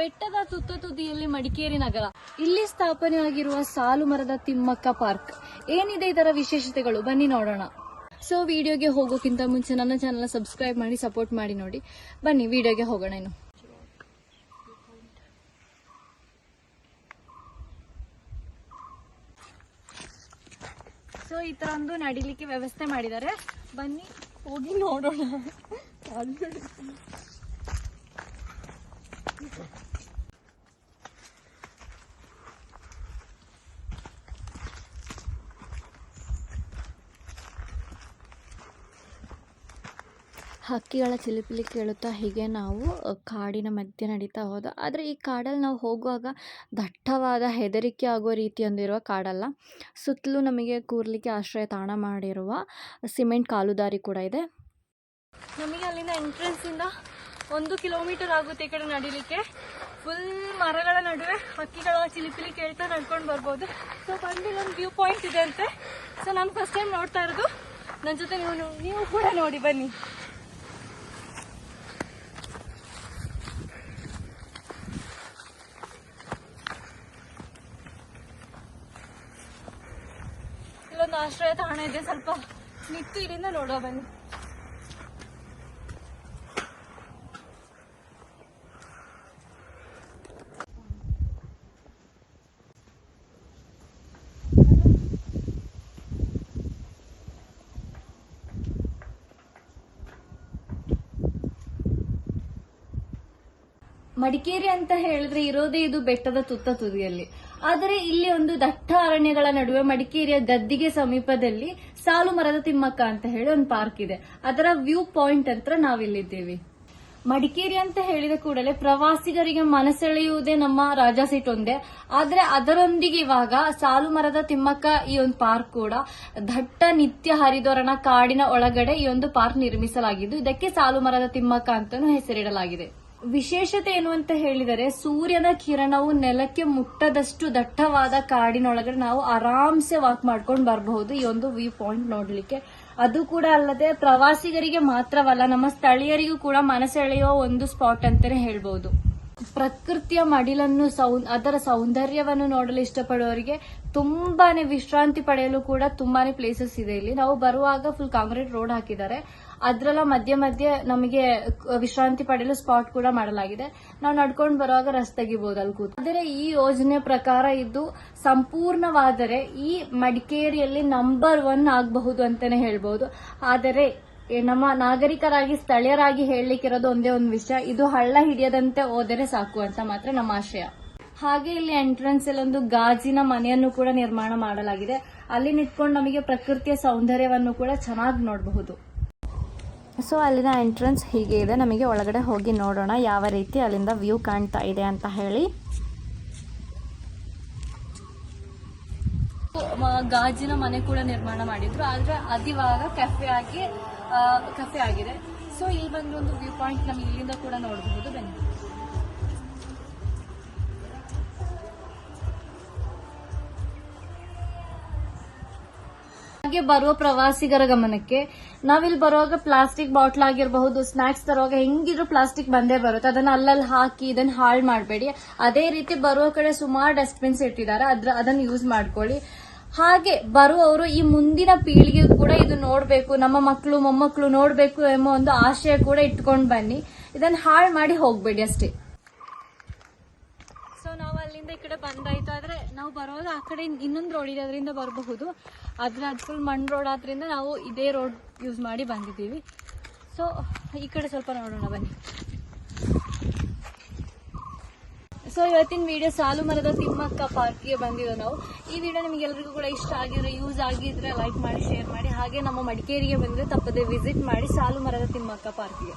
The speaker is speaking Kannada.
ಬೆಟ್ಟದ ತುತ್ತ ತುದಿಯಲ್ಲಿ ಮಡಿಕೇರಿ ನಗರ. ಇಲ್ಲಿ ಸ್ಥಾಪನೆಯಾಗಿರುವ ಸಾಲು ಮರದ ತಿಮ್ಮಕ್ಕ ಪಾರ್ಕ್. ಏನಿದೆ ಇದರ ವಿಶೇಷತೆಗಳು? ಬನ್ನಿ ನೋಡೋಣ. ಸೊ ವಿಡಿಯೋಗೆ ಹೋಗೋಕ್ಕಿಂತ ಮುಂಚೆ ನನ್ನ ಚಾನಲ್ ಸಬ್ಸ್ಕ್ರೈಬ್ ಮಾಡಿ ಸಪೋರ್ಟ್ ಮಾಡಿ ನೋಡಿ. ಬನ್ನಿ, ವಿಡಿಯೋಗೆ ಹೋಗೋಣ ಇನ್ನು. ಸೊ ಈ ತರ ಒಂದು ನಡಿಲಿಕ್ಕೆ ವ್ಯವಸ್ಥೆ ಮಾಡಿದ್ದಾರೆ. ಬನ್ನಿ, ಹೋಗಿ ನೋಡೋಣ. ಹಕ್ಕಿಗಳ ಚಿಲಿಪಿಲಿ ಕೇಳುತ್ತಾ ಹೀಗೆ ನಾವು ಕಾಡಿನ ಮಧ್ಯೆ ನಡೀತಾ ಹೋದ. ಆದರೆ ಈ ಕಾಡಲ್ಲಿ ನಾವು ಹೋಗುವಾಗ ದಟ್ಟವಾದ ಹೆದರಿಕೆ ಆಗೋ ರೀತಿಯೊಂದಿರುವ ಕಾಡಲ್ಲ. ಸುತ್ತಲೂ ನಮಗೆ ಕೂರ್ಲಿಕ್ಕೆ ಆಶ್ರಯ ತಾಣ ಮಾಡಿರುವ ಸಿಮೆಂಟ್ ಕಾಲುದಾರಿ ಕೂಡ ಇದೆ. ನಮಗೆ ಅಲ್ಲಿಂದ ಎಂಟ್ರೆನ್ಸಿಂದ ಒಂದು ಕಿಲೋಮೀಟರ್ ಆಗುತ್ತೆ ಈ ಕಡೆ ನಡಿಲಿಕ್ಕೆ. ಫುಲ್ ಮರಗಳ ನಡುವೆ ಹಕ್ಕಿಗಳ ಚಿಲಿಪಿಲಿ ಕೇಳ್ತಾ ನಡ್ಕೊಂಡು ಬರ್ಬೋದು. ಸೊ ಬಂದು ಒಂದು ವ್ಯೂ ಪಾಯಿಂಟ್ ಇದೆ ಅಂತೆ. ಸೊ ನಾನು ಫಸ್ಟ್ ಟೈಮ್ ನೋಡ್ತಾ ಇರೋದು. ನನ್ನ ಜೊತೆ ನೀವು ನೀವು ಕೂಡ ನೋಡಿ ಬನ್ನಿ. ಇಲ್ಲೊಂದು ಆಶ್ರಯ ತಾಣ ಇದೆ. ಸ್ವಲ್ಪ ನಿಂತು ಇಲ್ಲಿಂದ ನೋಡುವ ಬನ್ನಿ. ಮಡಿಕೇರಿ ಅಂತ ಹೇಳಿದ್ರೆ ಇರೋದೇ ಇದು ಬೆಟ್ಟದ ತುತ್ತ ತುದಿಯಲ್ಲಿ. ಆದರೆ ಇಲ್ಲಿ ಒಂದು ದಟ್ಟ ಅರಣ್ಯಗಳ ನಡುವೆ ಮಡಿಕೇರಿಯ ಗದ್ದಿಗೆ ಸಮೀಪದಲ್ಲಿ ಸಾಲು ಮರದ ತಿಮ್ಮಕ್ಕ ಅಂತ ಹೇಳಿ ಒಂದು ಪಾರ್ಕ್ ಇದೆ. ಅದರ ವ್ಯೂ ಪಾಯಿಂಟ್ ಹತ್ರ ನಾವಿಲ್ಲಿದ್ದೇವೆ. ಮಡಿಕೇರಿ ಅಂತ ಹೇಳಿದ ಕೂಡಲೇ ಪ್ರವಾಸಿಗರಿಗೆ ಮನಸೆಳೆಯುವುದೇ ನಮ್ಮ ರಾಜಾ ಸೀಟ್ ಒಂದೇ. ಆದ್ರೆ ಅದರೊಂದಿಗೆ ಇವಾಗ ಸಾಲು ಮರದ ತಿಮ್ಮಕ್ಕ ಈ ಒಂದು ಪಾರ್ಕ್ ಕೂಡ ದಟ್ಟ ನಿತ್ಯ ಹರಿದೋರಣ ಕಾಡಿನ ಒಳಗಡೆ ಈ ಒಂದು ಪಾರ್ಕ್ ನಿರ್ಮಿಸಲಾಗಿದ್ದು, ಇದಕ್ಕೆ ಸಾಲು ಮರದ ತಿಮ್ಮಕ್ಕ ಅಂತಾನೂ ಹೆಸರಿಡಲಾಗಿದೆ. ವಿಶೇಷತೆ ಏನು ಅಂತ ಹೇಳಿದರೆ ಸೂರ್ಯನ ಕಿರಣವು ನೆಲಕ್ಕೆ ಮುಟ್ಟದಷ್ಟು ದಟ್ಟವಾದ ಕಾಡಿನೊಳಗಡೆ ನಾವು ಆರಾಮ್ಸೆ ವಾಕ್ ಮಾಡ್ಕೊಂಡು ಬರಬಹುದು. ಈ ಒಂದು ವ್ಯೂ ಪಾಯಿಂಟ್ ನೋಡ್ಲಿಕ್ಕೆ. ಅದು ಕೂಡ ಅಲ್ಲದೆ ಪ್ರವಾಸಿಗರಿಗೆ ಮಾತ್ರವಲ್ಲ, ನಮ್ಮ ಸ್ಥಳೀಯರಿಗೂ ಕೂಡ ಮನಸೆಳೆಯುವ ಒಂದು ಸ್ಪಾಟ್ ಅಂತಾನೆ ಹೇಳ್ಬಹುದು ಪ್ರಕೃತಿಯ ಮಡಿಲನ್ನು ಅದರ ಸೌಂದರ್ಯವನ್ನು ನೋಡಲು ಇಷ್ಟಪಡುವವರಿಗೆ ತುಂಬಾನೇ ವಿಶ್ರಾಂತಿ ಪಡೆಯಲು ಕೂಡ ತುಂಬಾನೇ ಪ್ಲೇಸಸ್ ಇದೆ ಇಲ್ಲಿ. ನಾವು ಬರುವಾಗ ಫುಲ್ ಕಾಂಕ್ರೀಟ್ ರೋಡ್ ಹಾಕಿದ್ದಾರೆ. ಅದ್ರಲ್ಲ ಮಧ್ಯೆ ಮಧ್ಯೆ ನಮಗೆ ವಿಶ್ರಾಂತಿ ಪಡೆಯಲು ಸ್ಪಾಟ್ ಕೂಡ ಮಾಡಲಾಗಿದೆ. ನಾವು ನಡ್ಕೊಂಡು ಬರುವಾಗ ರಸ್ತೆ ತೆಗಿಬಹುದು ಅಲ್ಲಿ ಕೂತು. ಆದರೆ ಈ ಯೋಜನೆ ಪ್ರಕಾರ ಇದು ಸಂಪೂರ್ಣವಾದರೆ ಈ ಮಡಿಕೇರಿಯಲ್ಲಿ ನಂಬರ್ ಒನ್ ಆಗಬಹುದು ಅಂತಾನೆ ಹೇಳ್ಬಹುದು ಆದರೆ ನಮ್ಮ ನಾಗರಿಕರಾಗಿ ಸ್ಥಳೀಯರಾಗಿ ಹೇಳಲಿಕ್ಕಿರೋದು ಒಂದೇ ಒಂದು ವಿಷಯ. ಇದು ಹಳ್ಳ ಹಿಡಿಯದಂತೆ ಹೋದರೆ ಸಾಕು ಅಂತ ಮಾತ್ರ ನಮ್ಮ ಆಶಯ. ಹಾಗೆ ಇಲ್ಲಿ ಎಂಟ್ರೆನ್ಸ್ ಅಲ್ಲಿ ಒಂದು ಗಾಜಿನ ಮನೆಯನ್ನು ಕೂಡ ನಿರ್ಮಾಣ ಮಾಡಲಾಗಿದೆ. ಅಲ್ಲಿ ನಿಂತ್ಕೊಂಡು ನಮಗೆ ಪ್ರಕೃತಿಯ ಸೌಂದರ್ಯವನ್ನು ಕೂಡ ಚೆನ್ನಾಗಿ ನೋಡಬಹುದು. ಸೊ ಅಲ್ಲಿನ ಎಂಟ್ರೆನ್ಸ್ ಹೀಗೆ ಇದೆ. ನಮಗೆ ಒಳಗಡೆ ಹೋಗಿ ನೋಡೋಣ ಯಾವ ರೀತಿ ಅಲ್ಲಿಂದ ವ್ಯೂ ಕಾಣ್ತಾ ಇದೆ ಅಂತ ಹೇಳಿ. ಗಾಜಿನ ಮನೆ ಕೂಡ ನಿರ್ಮಾಣ ಮಾಡಿದ್ರು. ಆದ್ರೆ ಅದಿವಾಗ ಕೆಫೆ ಆಗಿ ಕೆಫೆ ಆಗಿದೆ. ಸೊ ಇಲ್ಲಿ ಬಂದು ಒಂದು ವ್ಯೂ ಪಾಯಿಂಟ್ ನಮಗೆ ಇಲ್ಲಿಂದ ಕೂಡ ನೋಡಬಹುದು. ಬನ್ನಿ. ಹಾಗೆ ಬರುವ ಪ್ರವಾಸಿಗರ ಗಮನಕ್ಕೆ, ನಾವಿಲ್ಲಿ ಬರುವಾಗ ಪ್ಲಾಸ್ಟಿಕ್ ಬಾಟ್ಲ್ ಆಗಿರಬಹುದು ಸ್ನಾಕ್ಸ್ ತರುವಾಗ ಹೆಂಗಿದ್ರು ಪ್ಲಾಸ್ಟಿಕ್ ಬಂದೇ ಬರುತ್ತೆ. ಅದನ್ನ ಅಲ್ಲಲ್ಲಿ ಹಾಕಿ, ಇದನ್ನ ಹಾಳು ಮಾಡಬೇಡಿ. ಅದೇ ರೀತಿ ಬರುವ ಕಡೆ ಸುಮಾರು ಡಸ್ಟ್ಬಿನ್ಸ್ ಇಟ್ಟಿದ್ದಾರೆ. ಅದ್ರ ಅದನ್ನ ಯೂಸ್ ಮಾಡ್ಕೊಳ್ಳಿ. ಹಾಗೆ ಬರುವವರು ಈ ಮುಂದಿನ ಪೀಳಿಗೆ ಕೂಡ ಇದು ನೋಡ್ಬೇಕು, ನಮ್ಮ ಮಕ್ಕಳು, ಮೊಮ್ಮಕ್ಕಳು ನೋಡ್ಬೇಕು ಎಂಬ ಒಂದು ಆಶಯ ಕೂಡ ಇಟ್ಕೊಂಡು ಬನ್ನಿ. ಇದನ್ನ ಹಾಳು ಮಾಡಿ ಹೋಗ್ಬೇಡಿ ಅಷ್ಟೇ. ಸೊ ನಾವು ಅಲ್ಲಿಂದ ಈ ಕಡೆ ಬಂದಾಯ್ತು. ಆದ್ರೆ ನಾವು ಬರೋದು ಆ ಕಡೆ ಇನ್ನೊಂದು ರೋಡ್ ಇದೆ ಅದರಿಂದ ಬರಬಹುದು. ಆದ್ರೆ ಅದು ಫುಲ್ ಮಣ್ಣು ರೋಡ್ ಆದ್ರಿಂದ ನಾವು ಇದೇ ರೋಡ್ ಯೂಸ್ ಮಾಡಿ ಬಂದಿದ್ದೀವಿ. ಸೊ ಈ ಕಡೆ ಸ್ವಲ್ಪ ನೋಡೋಣ ಬನ್ನಿ. ಸೊ ಇವತ್ತಿನ ವಿಡಿಯೋ ಸಾಲು ಮರದ ತಿಮ್ಮಕ್ಕ ಪಾರ್ಕ್ಗೆ ಬಂದಿವೆ ನಾವು. ಈ ವಿಡಿಯೋ ನಿಮಗೆ ಎಲ್ರಿಗೂ ಕೂಡ ಇಷ್ಟ ಆಗಿದ್ರೆ ಯೂಸ್ ಆಗಿದ್ರೆ ಲೈಕ್ ಮಾಡಿ ಶೇರ್ ಮಾಡಿ. ಹಾಗೆ ನಮ್ಮ ಮಡಿಕೇರಿಗೆ ಬಂದರೆ ತಪ್ಪದೆ ವಿಸಿಟ್ ಮಾಡಿ ಸಾಲು ಮರದ ತಿಮ್ಮಕ್ಕ ಪಾರ್ಕ್ಗೆ